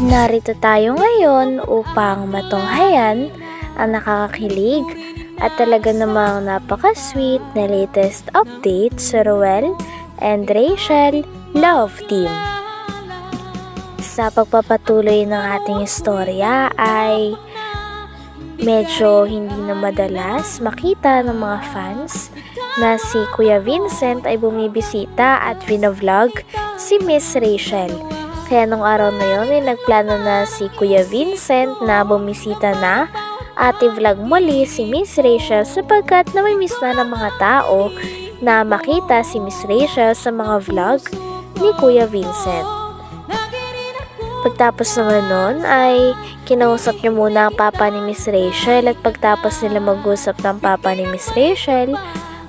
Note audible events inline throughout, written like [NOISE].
Narito tayo ngayon upang matunghayan ang nakakakilig at talaga namang napaka-sweet na latest update sa Roel and Rachel Love Team. Sa pagpapatuloy ng ating istorya ay medyo hindi na madalas makita ng mga fans na si Kuya Vincent ay bumibisita at vinovlog si Miss Rachel. Kaya nung araw na yon ay nagplano na si Kuya Vincent na bumisita na at i-vlog muli si Miss Rachel sapagkat namimiss na ng mga tao na makita si Miss Rachel sa mga vlog ni Kuya Vincent. Pagtapos naman nun ay kinausap niya muna ang papa ni Miss Rachel at pagtapos nila mag-usap ng papa ni Miss Rachel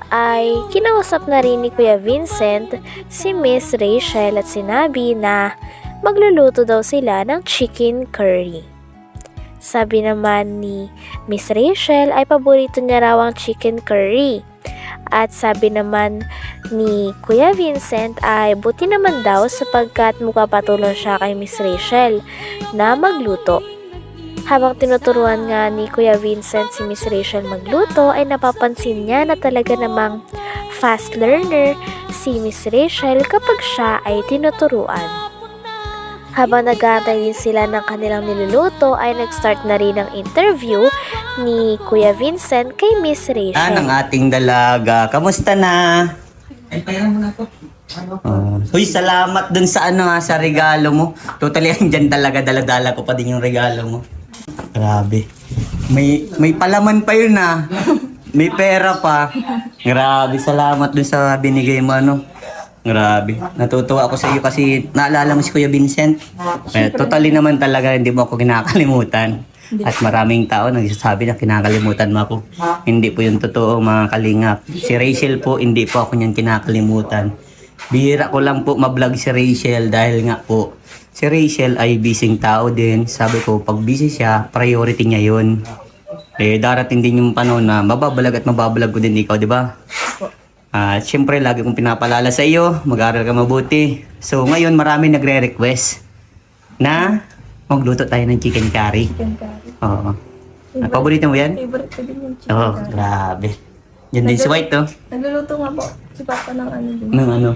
ay kinausap na rin ni Kuya Vincent si Miss Rachel at sinabi na magluluto daw sila ng chicken curry. Sabi naman ni Miss Rachel ay paborito niya raw ang chicken curry. At sabi naman ni Kuya Vincent ay buti naman daw sapagkat mukapatulong siya kay Miss Rachel na magluto. Habang tinuturuan nga ni Kuya Vincent si Miss Rachel magluto ay napapansin niya na talaga namang fast learner si Miss Rachel kapag siya ay tinuturuan. Habang nag-aantay din sila ng kanilang niluluto ay nag-start na rin ang interview ni Kuya Vincent kay Miss Yan Rachel. ang ating dalaga. Kamusta na? Ay, pera mo na to. Ano? Oh. Uy, salamat dun sa ano ha, sa regalo mo. Totally, [LAUGHS] andyan talaga, daladala ko pa din yung regalo mo. Grabe. May, may palaman pa yun ha. May pera pa. Grabe, salamat dun sa binigay mo ano. Grabe. Natutuwa ako sa iyo kasi naalala mo si Kuya Vincent. Eh, totally naman talaga hindi mo ako kinakalimutan. At maraming tao nagsasabi na kinakalimutan mo ako. Hindi po yung totoo mga kalingap. Si Rachel po, hindi po ako niyan kinakalimutan. Bihira ko lang po mablog si Rachel dahil nga po si Rachel ay busy tao din. Sabi ko, pag busy siya, priority niya yun. Eh, darating din yung panahon na mababalag at mababalag ko din ikaw, di ba? At syempre, lagi kong pinapalala sa iyo, mag-aaral ka mabuti. So, ngayon marami nagre-request na magluto tayo ng chicken curry. Chicken curry. Oo. Ah, paborito mo yan? Favorite ko din yung chicken Oo, curry. grabe. Yan din si White, oh. Nagluluto nga po si Papa ng ano din. Ng ano,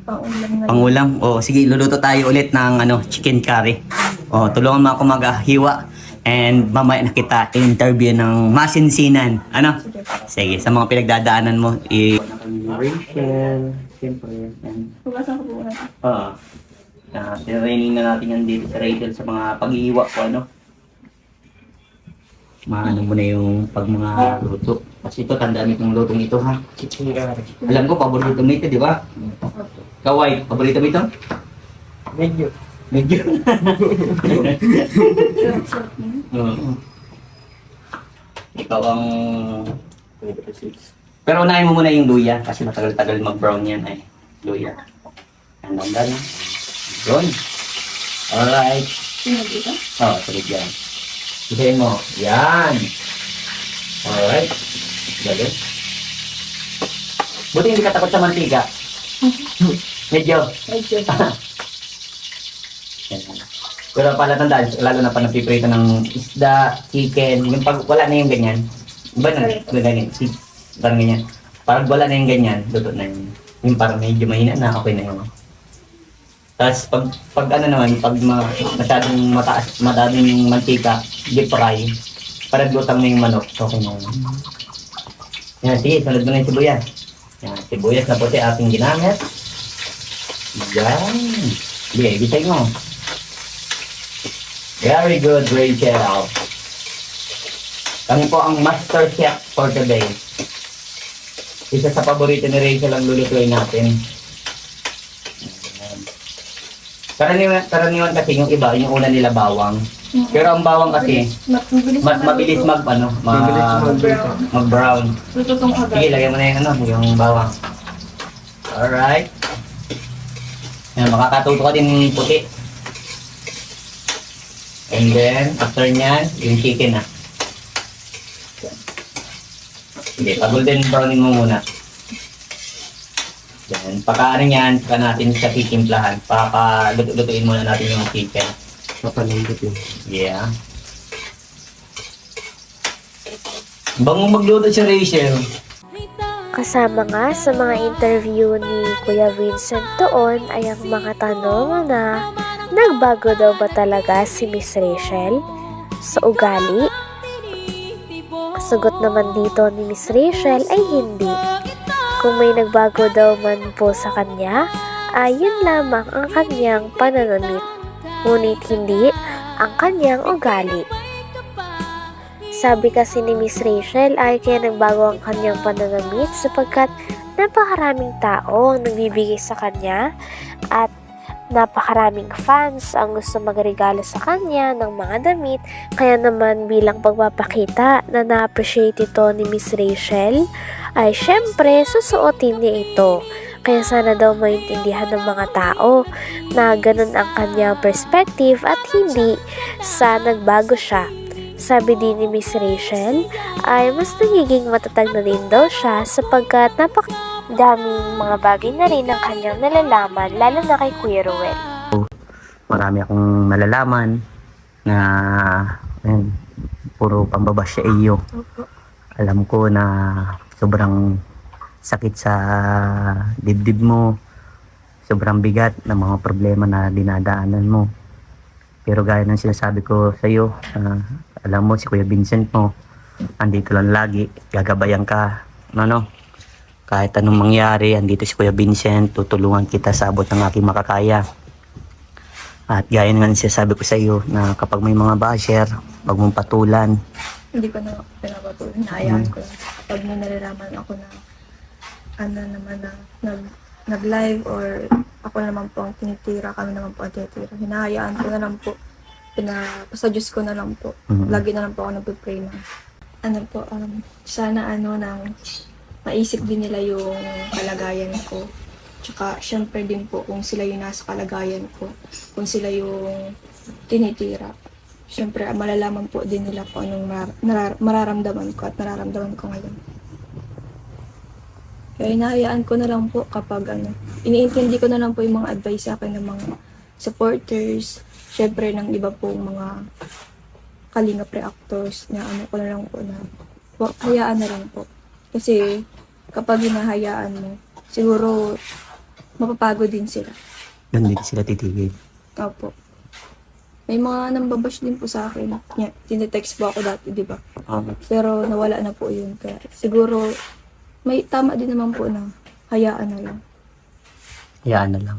Pangulam ngayon. pangulam. Oo, sige, luluto tayo ulit ng ano, chicken curry. Oh, tulungan mo ako maghiwa. And mamaya na kita interview ng masinsinan. Ano? Sige. Sige, sa mga pinagdadaanan mo, i... Rachel, siyempre, and Hugasan ko po natin. Oo. Uh, training na natin yan dito sa Rachel sa mga pag-iiwa ko, ano? Maano mo na yung pag mga luto. Kasi ito, tandaan itong lutong ito, ha? Alam ko, paborito mo ito, di ba? Kaway, paborito mo ito? Medyo. Medyo. [LAUGHS] Oo. Ikaw ang... Pero unahin mo muna yung luya kasi matagal-tagal mag-brown yan ay luya. Ang ganda na. Yun. Alright. Sino dito? Oh, tuloy yan. Ibigay mo. Yan. Alright. Galing. Buti hindi ka takot sa mantika. Medyo. Medyo. [LAUGHS] Yan. Pero pala tandaan, lalo na pa napiprito ng isda, chicken, yung pag wala na yung ganyan. Iba na, ganyan, parang ganyan. Parang wala na yung ganyan, luto na yun. Yung parang medyo mahina na, okay na yun. Tapos pag, pag ano naman, pag ma, masyadong mataas, madaming mantika, deep fry, parang lutang na yung manok, okay na yun. Yan, sige, sunod mo na yung sibuyas. Yan, sibuyas na puti ating ginamit. Yan. Sige, bitay mo. Very good, Rachel. Kami po ang master chef for today. Isa sa paborito ni Rachel ang lulutuin natin. Karaniwan, karaniwan kasi yung iba, yung una nila bawang. Pero ang bawang kasi, Ma- Mabilis mas mabilis mag, ano, ma, Mabilis mag-brown. Lututong agad. Sige, lagyan mo na yung, ano, yung bawang. Alright. Yan, makakatuto ka din ng puti. And then, after nyan, yung chicken na. Sige, pag-golden brownin mo muna. Yan, pagka ano yan, saka natin sa titimplahan. Paka lutuin muna natin yung chicken. Mapalambot yun. Yeah. Bango magluto si Rachel. Kasama nga sa mga interview ni Kuya Vincent doon ay ang mga tanong na nagbago daw ba talaga si Miss Rachel sa ugali? Sagot naman dito ni Miss Rachel ay hindi. Kung may nagbago daw man po sa kanya, ay yun lamang ang kanyang pananamit. Ngunit hindi ang kanyang ugali. Sabi kasi ni Miss Rachel ay kaya nagbago ang kanyang pananamit sapagkat napakaraming tao ang nagbibigay sa kanya at napakaraming fans ang gusto magregalo sa kanya ng mga damit. Kaya naman bilang pagpapakita na na-appreciate ito ni Miss Rachel ay syempre susuotin niya ito. Kaya sana daw maintindihan ng mga tao na ganun ang kanyang perspective at hindi sa nagbago siya. Sabi din ni Miss Rachel ay mas nagiging matatag na din daw siya sapagkat napakadaming mga bagay na rin ang kanyang nalalaman lalo na kay Kuya Ruel. Marami akong nalalaman na ayun, puro pambaba siya iyo. Alam ko na sobrang sakit sa dibdib mo. Sobrang bigat ng mga problema na dinadaanan mo. Pero gaya ng sinasabi ko sa iyo, alam mo si Kuya Vincent mo, andito lang lagi, gagabayan ka. No, no? Kahit anong mangyari, andito si Kuya Vincent, tutulungan kita sa abot ng aking makakaya. At gaya nga ng sinasabi ko sa iyo na kapag may mga basher, wag mong patulan. Hindi ko na pinapatuloy. Naayaan ko lang. Kapag may nalalaman ako na ano naman na nag, nag-live or ako naman po ang tinitira, kami naman po ang tinitira. Hinahayaan ko na lang po. Pinapasa Diyos ko na lang po. Mhm. Lagi na lang po ako nagpe-pray na. Ano po, um, sana ano nang maisip din nila yung kalagayan ko. Tsaka, syempre din po kung sila yung nasa kalagayan ko. Kung sila yung tinitira. Syempre, malalaman po din nila kung anong mar- narar- mararamdaman ko at nararamdaman ko ngayon. Kaya inahayaan ko na lang po kapag ano, iniintindi ko na lang po yung mga advice sa akin ng mga supporters, syempre ng iba pong mga kalinga pre-actors na ano ko na lang po na hayaan na lang po. Kasi kapag hinahayaan mo, siguro mapapagod din sila. Doon din sila titigil. Opo. May mga nambabash din po sa akin. Yeah, tinetext po ako dati, di ba? Pero nawala na po yun. Kaya siguro may tama din naman po na hayaan na lang. Hayaan na lang.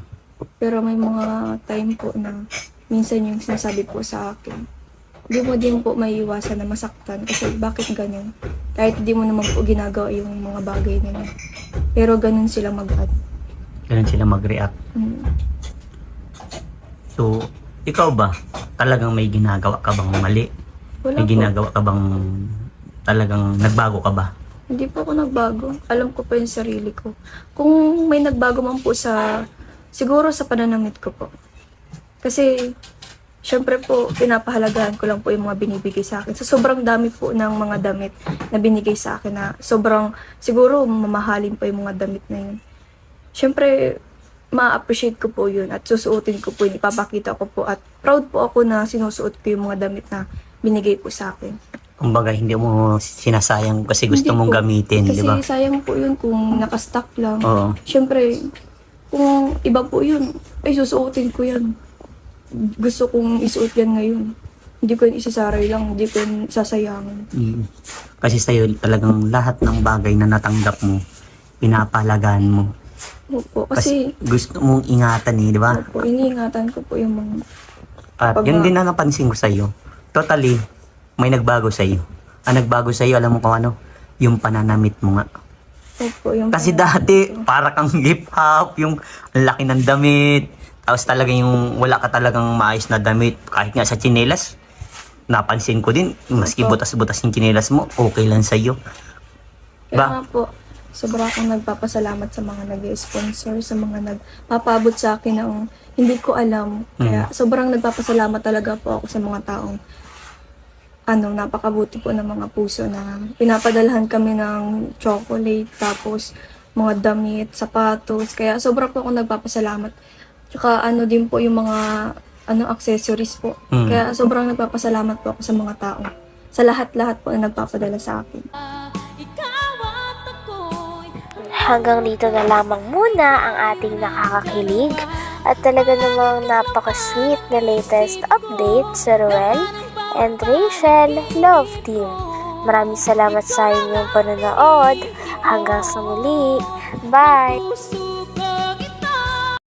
Pero may mga time po na minsan yung sinasabi po sa akin, hindi mo din po may iwasan na masaktan kasi bakit ganyan? Kahit di mo naman po ginagawa yung mga bagay yun. Pero ganun sila mag Ganun sila mag-react. mm, So, ikaw ba? Talagang may ginagawa ka bang mali? Wala May po. ginagawa ka bang talagang nagbago ka ba? Hindi po ako nagbago. Alam ko po yung sarili ko. Kung may nagbago man po sa, siguro sa pananamit ko po. Kasi, syempre po, pinapahalagahan ko lang po yung mga binibigay sa akin. So, sobrang dami po ng mga damit na binigay sa akin na sobrang, siguro, mamahalin pa yung mga damit na yun. Syempre, ma-appreciate ko po yun at susuotin ko po yun, ipapakita ko po at proud po ako na sinusuot ko yung mga damit na binigay po sa akin. Kumbaga, hindi mo sinasayang kasi gusto Hindi mong po. gamitin, Kasi di ba? sayang po yun kung nakastock lang. Oo. Siyempre, kung iba po yun, ay susuotin ko yan. Gusto kong isuot yan ngayon. Hindi ko yun isasaray lang, hindi ko yun sasayangin. Mm. Kasi sa'yo, talagang lahat ng bagay na natanggap mo, pinapalagaan mo. Opo, Kasi, kasi, gusto mong ingatan eh, di ba? opo, iniingatan ko po yung mga, At Pag- yun din na napansin ko sa'yo. Totally, may nagbago sa'yo. Ang nagbago sa'yo, alam mo kung ano? Yung pananamit mo nga. opo, yung Kasi dati, para kang hip hop, yung laki ng damit. Tapos talaga yung wala ka talagang maayos na damit. Kahit nga sa chinelas, napansin ko din, maski Opo. butas-butas yung chinelas mo, okay lang sa'yo. Kaya Ba? nga po, sobra akong nagpapasalamat sa mga nag-sponsor, sa mga nagpapabot sa akin ng hindi ko alam. Kaya sobrang nagpapasalamat talaga po ako sa mga taong ano, napakabuti po ng mga puso na pinapadalhan kami ng chocolate, tapos mga damit, sapatos. Kaya sobra po ako nagpapasalamat. Tsaka ano din po yung mga ano accessories po. Mm. Kaya sobrang nagpapasalamat po ako sa mga tao. Sa lahat-lahat po na nagpapadala sa akin. Hanggang dito na lamang muna ang ating nakakakilig at talaga namang napaka-sweet na latest update sa Ruel and Rachel Love Team. Maraming salamat sa inyong panonood. Hanggang sa muli. Bye!